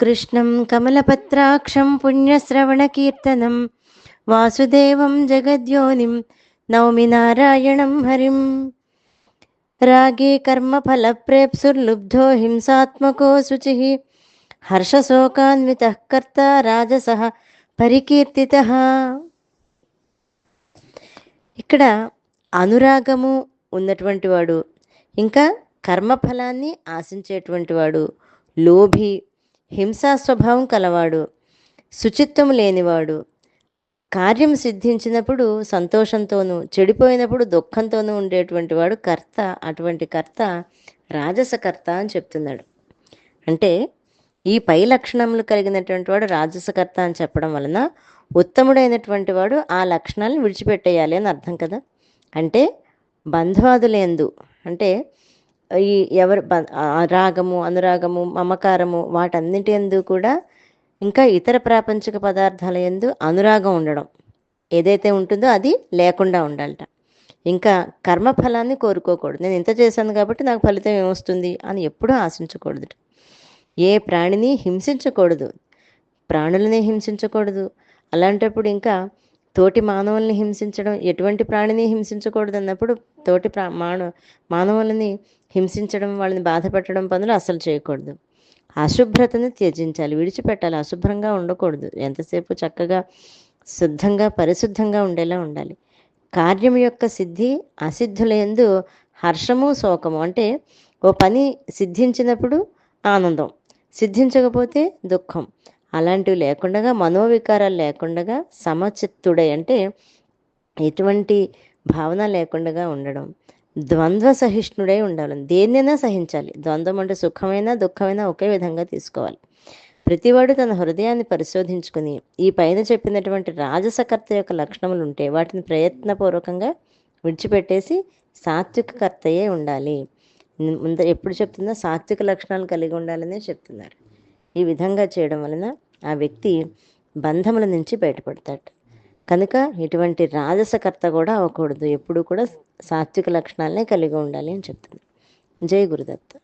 కృష్ణం కమలపత్రాక్షం పుణ్యశ్రవణకీర్తనం వాసుదేవం జగద్యోనిం నౌమి నారాయణం హరిం. రాగే కర్మఫలప్రేప్సుర్లుబ్ధో హింసాత్మకో శుచి హర్షశోకాన్విత కర్త రాజస పరికీర్తిత. ఇక్కడ అనురాగము ఉన్నటువంటి వాడు ఇంకా కర్మఫలాన్ని ఆశించేటువంటి వాడు లోభి హింసా స్వభావం కలవాడు శుచిత్వం లేనివాడు. కార్యం సిద్ధించినప్పుడు సంతోషంతోనూ చెడిపోయినప్పుడు దుఃఖంతోనూ ఉండేటువంటి వాడు కర్త. అటువంటి కర్త రాజసకర్త అని చెప్తున్నాడు. అంటే ఈ పై లక్షణములు కలిగినటువంటి వాడు రాజసకర్త అని చెప్పడం వలన ఉత్తముడైనటువంటి వాడు ఆ లక్షణాలను విడిచిపెట్టేయాలి అని అర్థం కదా? అంటే బంధువాదులేందు అంటే ఈ ఎవరు రాగము అనురాగము మమకారము వాటన్నిటి ఎందు కూడా ఇంకా ఇతర ప్రాపంచిక పదార్థాల ఎందు అనురాగం ఉండడం. ఏదైతే ఉంటుందో అది లేకుండా ఉండాలట. ఇంకా కర్మఫలాన్ని కోరుకోకూడదు. నేను ఇంత చేశాను కాబట్టి నాకు ఫలితం ఏమొస్తుంది అని ఎప్పుడూ ఆశించకూడదు ఏ ప్రాణిని హింసించకూడదు. ప్రాణులని హింసించకూడదు. అలాంటప్పుడు ఇంకా తోటి మానవుల్ని హింసించడం ఎటువంటి ప్రాణిని హింసించకూడదు అన్నప్పుడు తోటి ప్రా మానవ మానవులని హింసించడం వాళ్ళని బాధపెట్టడం పనులు అస్సలు చేయకూడదు. అశుభ్రతను త్యజించాలి విడిచిపెట్టాలి అశుభ్రంగా ఉండకూడదు. ఎంతసేపు చక్కగా శుద్ధంగా పరిశుద్ధంగా ఉండేలా ఉండాలి. కార్యం యొక్క సిద్ధి అసిద్ధులందు హర్షము శోకము అంటే ఓ పని సిద్ధించినప్పుడు ఆనందం సిద్ధించకపోతే దుఃఖం. అలాంటివి లేకుండా మనోవికారాలు లేకుండా సమచిత్తుడై అంటే ఎటువంటి భావన లేకుండా ఉండడం. ద్వంద్వ సహిష్ణుడై ఉండాలి. దేన్నైనా సహించాలి. ద్వంద్వం అంటే సుఖమైనా దుఃఖమైనా ఒకే విధంగా తీసుకోవాలి. ప్రతివాడు తన హృదయాన్ని పరిశోధించుకుని ఈ పైన చెప్పినటువంటి రాజసకర్త యొక్క లక్షణములు ఉంటే వాటిని ప్రయత్నపూర్వకంగా విడిచిపెట్టేసి సాత్విక కర్తయే ఉండాలి. ముందు ఎప్పుడు చెప్తున్నా సాత్విక లక్షణాలు కలిగి ఉండాలనే చెప్తున్నారు. ఈ విధంగా చేయడం వలన ఆ వ్యక్తి బంధముల నుంచి బయటపడతాడు. కనుక ఇటువంటి రాజసకర్త కూడా అవ్వకూడదు. ఎప్పుడూ కూడా సాత్విక లక్షణాలనే కలిగి ఉండాలి అని చెప్తుంది. జై గురుదత్త.